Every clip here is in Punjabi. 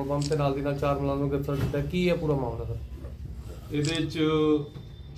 ਪੈਟਰੋਲ ਪੰਪ ਤੇ ਨਾਲ ਦੀ ਨਾਲ ਚਾਰ ਮੁਲਾਜ਼ਮ ਗ੍ਰਿਫਤਾਰ ਕੀਤਾ। ਕੀ ਹੈ ਪੂਰਾ ਮਾਮਲਾ ਸਰ? ਇਹਦੇ ਚ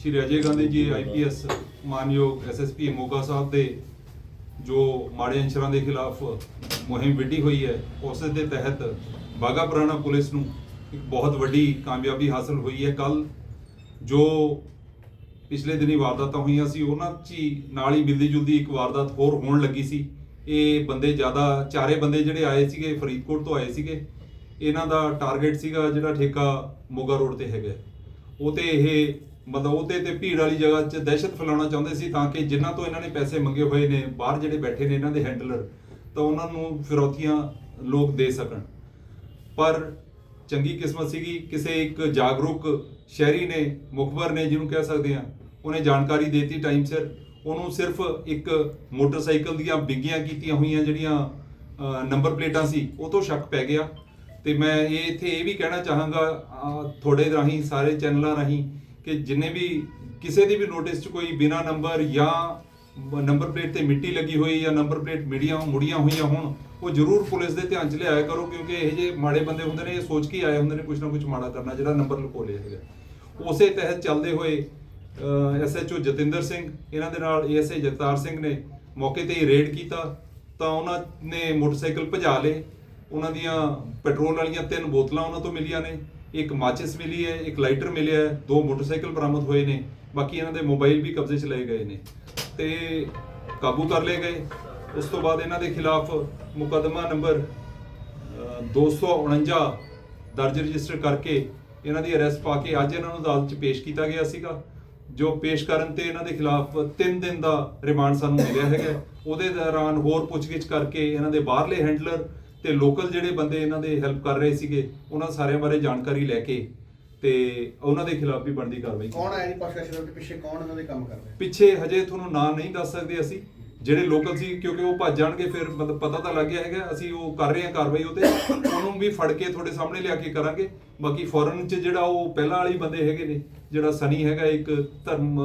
ਸ਼੍ਰੀ ਅਜੇ ਗਾਂਧੀ ਜੀ ਆਈਪੀਐਸ ਮਾਨਯੋਗ ਐਸਐਸਪੀ ਮੋਗਾ ਸਾਹਿਬ ਦੇ ਜੋ ਮਾੜੇ ਅੰਸ਼ਰਾਂ ਦੇ ਖਿਲਾਫ ਮੁਹਿੰਮ ਵਿੱਢੀ ਹੋਈ ਹੈ, ਉਸ ਦੇ ਤਹਿਤ ਬਾਗਾ ਪੁਰਾਣਾ ਪੁਲਿਸ ਨੂੰ ਇੱਕ ਬਹੁਤ ਵੱਡੀ ਕਾਮਯਾਬੀ ਹਾਸਲ ਹੋਈ ਹੈ। ਕੱਲ ਜੋ ਪਿਛਲੇ ਦਿਨੀ ਵਾਰਦਾਤਾਂ ਹੋਈਆਂ ਸੀ, ਉਹਨਾਂ 'ਚ ਹੀ ਨਾਲ ਹੀ ਮਿਲਦੀ ਜੁਲਦੀ ਇੱਕ ਵਾਰਦਾਤ ਹੋਰ ਹੋਣ ਲੱਗੀ ਸੀ। ਇਹ ਬੰਦੇ ਜ਼ਿਆਦਾ, ਚਾਰੇ ਬੰਦੇ ਜਿਹੜੇ ਆਏ ਸੀਗੇ, ਫਰੀਦਕੋਟ ਤੋਂ ਆਏ ਸੀਗੇ ਇਹਨਾਂ ਦਾ ਟਾਰਗੇਟ ਸੀਗਾ ਜਿਹੜਾ ਠੇਕਾ ਮੋਗਾ ਰੋਡ ਤੇ ਹੈਗਾ। ਉਹ ਤੇ ਇਹ ਮਤਲਬ ਉਹਤੇ ਤੇ ਭੀੜ ਵਾਲੀ ਜਗ੍ਹਾ 'ਚ ਦਹਿਸ਼ਤ ਫੈਲਾਉਣਾ ਚਾਹੁੰਦੇ ਸੀ ਤਾਂ ਕਿ ਜਿਨ੍ਹਾਂ ਤੋਂ ਇਹਨਾਂ ਨੇ ਪੈਸੇ ਮੰਗੇ ਹੋਏ ਨੇ, ਬਾਹਰ ਜਿਹੜੇ ਬੈਠੇ ਨੇ ਇਹਨਾਂ ਦੇ ਹੈਂਡਲਰ ਤਾਂ ਉਹਨਾਂ ਨੂੰ ਫਿਰੌਤੀਆਂ ਲੋਕ ਦੇ ਸਕਣ। ਪਰ ਚੰਗੀ ਕਿਸਮਤ ਸੀਗੀ, ਕਿਸੇ ਇੱਕ ਜਾਗਰੂਕ ਸ਼ਹਿਰੀ ਨੇ, ਮੁਖਬਰ ਨੇ ਜਿਹਨੂੰ ਕਹਿ ਸਕਦੇ ਆ ਉਹਨੇ ਜਾਣਕਾਰੀ ਦੇਤੀ ਟਾਈਮ ਸਿਰ। ਉਹਨੂੰ ਸਿਰਫ ਇੱਕ ਮੋਟਰਸਾਈਕਲ ਦੀਆਂ ਬਿੱਗੀਆਂ ਕੀਤੀਆਂ ਹੋਈਆਂ ਜਿਹੜੀਆਂ ਨੰਬਰ ਪਲੇਟਾਂ ਸੀ, ਉਹ ਤੋਂ ਸ਼ੱਕ ਪੈ ਗਿਆ। ਤੇ ਮੈਂ ਇਹ ਇੱਥੇ ਇਹ ਵੀ ਕਹਿਣਾ ਚਾਹਾਂਗਾ ਤੁਹਾਡੇ ਰਾਹੀਂ, ਸਾਰੇ ਚੈਨਲਾਂ ਰਾਹੀਂ ਕਿ ਜਿੰਨੇ ਵੀ ਕਿਸੇ ਦੀ ਵੀ ਨੋਟਿਸ 'ਚ ਕੋਈ ਬਿਨਾ ਨੰਬਰ ਜਾਂ ਨੰਬਰ ਪਲੇਟ ਤੇ ਮਿੱਟੀ ਲੱਗੀ ਹੋਈ ਜਾਂ ਨੰਬਰ ਪਲੇਟ ਮਿੜੀਆਂ, ਮੁੜੀਆਂ ਹੋਈਆਂ ਹੋਣ, ਉਹ ਜ਼ਰੂਰ ਪੁਲਿਸ ਦੇ ਧਿਆਨ 'ਚ ਲਿਆਇਆ ਕਰੋ ਕਿਉਂਕਿ ਇਹ ਜੇ ਮਾੜੇ ਬੰਦੇ ਹੁੰਦੇ ਨੇ, ਇਹ ਸੋਚ ਕੇ ਆਏ ਹੁੰਦੇ ਨੇ ਕੁਝ ਨਾ ਕੁਝ ਮਾੜਾ ਕਰਨਾ ਜਿਹੜਾ ਨੰਬਰ ਲੁਕੋ ਲਿਆ ਹੈਗਾ ਉਸੇ ਤਹਿਤ ਚੱਲਦੇ ਹੋਏ ਐਸਐਚਓ ਜਤਿੰਦਰ ਸਿੰਘ, ਇਹਨਾਂ ਦੇ ਨਾਲ ਏਐਸਆਈ ਜਗਤਾਰ ਸਿੰਘ ਨੇ ਮੌਕੇ ਤੇ ਹੀ ਰੇਡ ਕੀਤਾ, ਤਾਂ ਉਹਨਾਂ ਨੇ ਮੋਟਰਸਾਈਕਲ ਭਜਾ ਲਏ। ਉਹਨਾਂ ਦੀਆਂ ਪੈਟਰੋਲ ਵਾਲੀਆਂ ਤਿੰਨ ਬੋਤਲਾਂ ਉਹਨਾਂ ਤੋਂ ਮਿਲੀਆਂ ਨੇ। ਇੱਕ ਮਾਚਿਸ ਮਿਲੀ ਹੈ ਇੱਕ ਲਾਈਟਰ ਮਿਲਿਆ ਹੈ ਦੋ ਮੋਟਰਸਾਈਕਲ ਬਰਾਮਦ ਹੋਏ ਨੇ ਬਾਕੀ ਇਹਨਾਂ ਦੇ ਮੋਬਾਈਲ ਵੀ ਕਬਜ਼ੇ 'ਚ ਲਏ ਗਏ ਨੇ ਤੇ ਕਾਬੂ ਕਰ ਲਏ ਗਏ। ਉਸ ਤੋਂ ਬਾਅਦ ਇਹਨਾਂ ਦੇ ਖਿਲਾਫ ਮੁਕੱਦਮਾ ਨੰਬਰ ਅ, 249 ਦਰਜ ਰਜਿਸਟਰ ਕਰਕੇ ਇਹਨਾਂ ਦੀ ਅਰੈਸਟ ਪਾ ਕੇ ਅੱਜ ਇਹਨਾਂ ਨੂੰ ਅਦਾਲਤ 'ਚ ਪੇਸ਼ ਕੀਤਾ ਗਿਆ ਸੀਗਾ ਜੋ ਪੇਸ਼ ਕਰਨ ਤੇ ਇਹਨਾਂ ਦੇ ਖਿਲਾਫ 3 ਦਿਨ ਦਾ ਰਿਮਾਂਡ ਸਾਨੂੰ ਮਿਲਿਆ ਹੈਗਾ। ਉਹਦੇ ਦੌਰਾਨ ਹੋਰ ਪੁੱਛਗਿੱਛ ਕਰਕੇ ਇਹਨਾਂ ਦੇ ਬਾਹਰਲੇ ਹੈਂਡਲਰ ਤੇ ਲੋਕਲ ਜਿਹੜੇ ਬੰਦੇ ਇਹਨਾਂ ਦੇ ਹੈਲਪ ਕਰ ਰਹੇ ਸੀਗੇ ਉਹਨਾਂ ਸਾਰਿਆਂ ਬਾਰੇ ਜਾਣਕਾਰੀ ਲੈ ਕੇ ਤੇ ਉਹਨਾਂ ਦੇ ਖਿਲਾਫ ਵੀ ਬਣਦੀ ਕਾਰਵਾਈ ਕੀਤੀ। ਕੌਣ ਆਇਆ ਜੀ ਪ੍ਰਸ਼ਾਸਨ ਦੇ ਪਿੱਛੇ ਕੌਣ ਇਹਨਾਂ ਦੇ ਕੰਮ ਕਰ ਰਿਹਾ? ਪਿੱਛੇ ਹਜੇ ਤੁਹਾਨੂੰ ਨਾਂ ਨਹੀਂ ਦੱਸ ਸਕਦੇ ਅਸੀਂ। ਜਿਹੜੇ ਲੋਕਲ ਸੀ ਕਿਉਂਕਿ ਉਹ ਭੱਜ ਜਾਣਗੇ ਫਿਰ ਮਤਲਬ ਪਤਾ ਤਾਂ ਲੱਗ ਗਿਆ ਹੈਗਾ ਅਸੀਂ ਉਹ ਕਰ ਰਹੇ ਹਾਂ ਕਾਰਵਾਈ ਉਤੇ ਉਹਨੂੰ ਵੀ ਫੜ ਕੇ ਤੁਹਾਡੇ ਸਾਹਮਣੇ ਲਿਆ ਕੇ ਕਰਾਂਗੇ। ਬਾਕੀ ਫੋਰਨ ਚ ਜਿਹੜਾ ਉਹ ਪਹਿਲਾਂ ਵਾਲੀ ਬੰਦੇ ਹੈਗੇ ਨੇ ਜਿਹੜਾ ਸਨੀ ਹੈਗਾ ਇੱਕ ਧਰਮ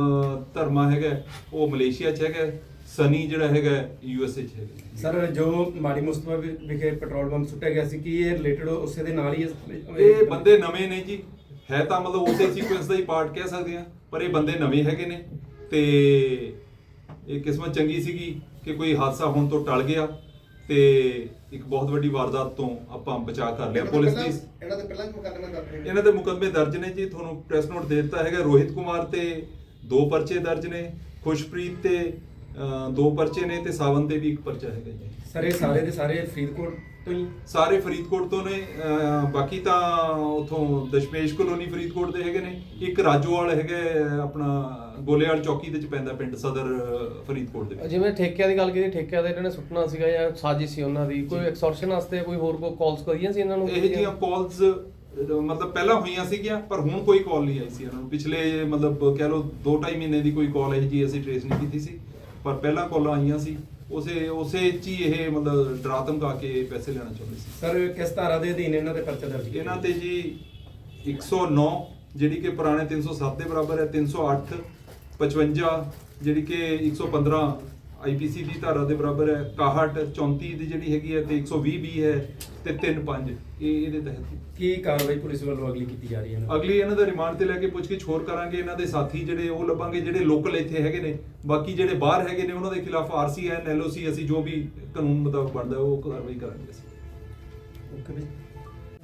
ਧਰਮਾ ਹੈਗਾ ਉਹ ਮਲੇਸ਼ੀਆ ਚ ਹੈਗਾ। ਸਨੀ ਜਿਹੜਾ ਹੈਗਾ ਯੂ ਐਸ ਏ ਚ ਹੈਗਾ। ਸਰ ਜੋ ਮਾੜੀ ਮੁਸਤਫਾ ਵਿਖੇ ਪੈਟਰੋਲ ਪੰਪ ਸੁੱਟਿਆ ਗਿਆ ਸੀ ਕਿ ਇਹ ਰਿਲੇਟਡ ਉਸੇ ਦੇ ਨਾਲ ਹੀ? ਇਹ ਬੰਦੇ ਨਵੇਂ ਨੇ ਜੀ। ਹੈ ਤਾਂ ਮਤਲਬ ਉਸੇ ਸੀਕੁਐਂਸ ਦਾ ਹੀ ਪਾਰਟ ਕਹਿ ਸਕਦੇ ਆ ਪਰ ਇਹ ਬੰਦੇ ਨਵੇਂ ਹੈਗੇ ਨੇ। ਤੇ ਇਹ ਕਿਸਮਤ ਚੰਗੀ ਸੀਗੀ ਕਿ ਕੋਈ ਹਾਦਸਾ ਹੋਣ ਤੋਂ ਟਲ ਗਿਆ ਤੇ ਇੱਕ ਬਹੁਤ ਵੱਡੀ ਵਾਰਦਾਤ ਤੋਂ ਆਪਾਂ ਬਚਾ ਕਰ ਲਿਆ ਇਹਨਾਂ ਦੇ ਪੁਲਿਸ ਦੀ। ਇਹਨਾਂ ਦੇ ਪਹਿਲਾਂ ਵੀ ਮੁਕੱਦਮੇ ਦਰਜ ਨੇ? ਇਹਨਾਂ ਦੇ ਮੁਕੱਦਮੇ ਦਰਜ ਨੇ ਜੀ। ਤੁਹਾਨੂੰ ਪ੍ਰੈਸ ਨੋਟ ਦੇ ਦਿੱਤਾ ਹੈਗਾ ਰੋਹਿਤ ਕੁਮਾਰ ਤੇ ਦੋ ਪਰਚੇ ਦਰਜ ਨੇ ਖੁਸ਼ਪ੍ਰੀਤ ਤੇ ਦੋ ਪਰਚੇ ਨੇ ਤੇ ਸਾਵਨ ਤੇ ਵੀ ਇੱਕ ਪਰਚਾ ਹੈਗਾ ਜੀ। ਸਰ ਇਹ ਸਾਰੇ ਦੇ ਸਾਰੇ ਫਰੀਦਕੋਟ ਤੋਂ ਹੀ? ਸਾਰੇ ਫਰੀਦਕੋਟ ਤੋਂ ਨੇ ਅਹ ਬਾਕੀ ਤਾਂ ਉਥੋਂ ਦਸ਼ਮੇਸ਼ ਕਲੋਨੀ ਫਰੀਦਕੋਟ ਦੇ ਹੈਗੇ ਨੇ ਇੱਕ ਰਾਜੋਵਾਲ ਹੈਗਾ ਹੈ, ਆਪਣਾ ਗੋਲੇਵਾਲ ਚੌਕੀ ਦੇ ਚ ਪੈਂਦਾ ਪਿੰਡ ਸਦਰ ਅਹ, ਫਰੀਦਕੋਟ ਦੇ ਵਿੱਚ। ਜਿਵੇਂ ਠੇਕਿਆਂ ਦੀ ਗੱਲ ਕੀਤੀ ਠੇਕਿਆਂ ਦੇ ਇਹਨਾਂ ਨੇ ਸੁੱਟਣਾ ਸੀਗਾ ਜਾਂ ਸਾਜ਼ਿਸ਼ ਸੀ ਉਹਨਾਂ ਦੀ ਕੋਈ ਐਕਸਟੋਰਸ਼ਨ ਵਾਸਤੇ ਕੋਈ ਹੋਰ ਕੋਈ ਕਾਲਸ ਕਰੀਆਂ ਸੀ ਇਹਨਾਂ ਨੂੰ? ਇਹ ਜੀਆਂ ਕਾਲਸ ਮਤਲਬ ਪਹਿਲਾਂ ਹੋਈਆਂ ਸੀਗੀਆਂ ਪਰ ਹੁਣ ਕੋਈ ਕਾਲ ਨਹੀਂ ਆਈ ਸੀ ਇਹਨਾਂ ਨੂੰ। ਪਿਛਲੇ ਮਤਲਬ ਕਹਿ ਲਓ 2.5 ਮਹੀਨੇ ਦੀ ਕੋਈ ਕਾਲ ਇਹ ਜੀ ਅਸੀਂ ਟ੍ਰੇਸ ਨਹੀਂ ਕੀਤੀ ਸੀ। ਪਰ ਪਹਿਲਾਂ ਕਾਲਾਂ ਆਈਆਂ ਸੀ। ਉਸੇ ਉਸੇ ਚ ਹੀ ਇਹ ਮਤਲਬ ਡਰਾ ਧਮਕਾ ਕੇ ਪੈਸੇ ਲੈਣਾ ਚਾਹੁੰਦੇ ਸੀ। ਸਰ ਕਿਸ ਧਾਰਾ ਦੇ ਅਧੀਨ ਇਹਨਾਂ ਦੇ ਪਰਚਾ ਦਰਜ ਕੀਤਾ ਇਹਨਾਂ ਤੇ ਜੀ 109 ਜਿਹੜੀ ਕਿ ਪੁਰਾਣੇ 307 ਦੇ ਬਰਾਬਰ ਹੈ 308 55 ਜਿਹੜੀ ਕਿ 115 ਆਈਪੀਸੀ ਦੀ ਧਾਰਾ ਦੇ ਬਰਾਬਰ ਹੈ 61 34 ਦੀ ਜਿਹੜੀ ਹੈਗੀ ਹੈ ਤੇ 120 ਵੀ ਹੈ ਤੇ 35 ਇਹ ਇਹਦੇ ਤਹਿਤ। ਕੀ ਕਾਰਵਾਈ ਪੁਲਿਸ ਵੱਲੋਂ ਅਗਲੀ ਕੀਤੀ ਜਾ ਰਹੀ ਹੈ? ਅਗਲੀ ਇਹਨਾਂ ਦਾ ਰਿਮਾਂਡ ਤੇ ਲੈ ਕੇ ਪੁੱਛਗਿੱਛ ਹੋਰ ਕਰਾਂਗੇ ਇਹਨਾਂ ਦੇ ਸਾਥੀ ਜਿਹੜੇ ਉਹ ਲੱਭਾਂਗੇ ਜਿਹੜੇ ਲੋਕਲ ਇੱਥੇ ਹੈਗੇ ਨੇ। ਬਾਕੀ ਜਿਹੜੇ ਬਾਹਰ ਹੈਗੇ ਨੇ ਉਹਨਾਂ ਦੇ ਖਿਲਾਫ ਆਰਸੀ ਐਨ ਐਲਓਸੀ ਅਸੀਂ ਜੋ ਵੀ ਕਾਨੂੰਨ ਮੁਤਾਬਕ ਬਣਦਾ ਉਹ ਕਾਰਵਾਈ ਕਰਾਂਗੇ ਅਸੀਂ। ਓਕੇ ਜੀ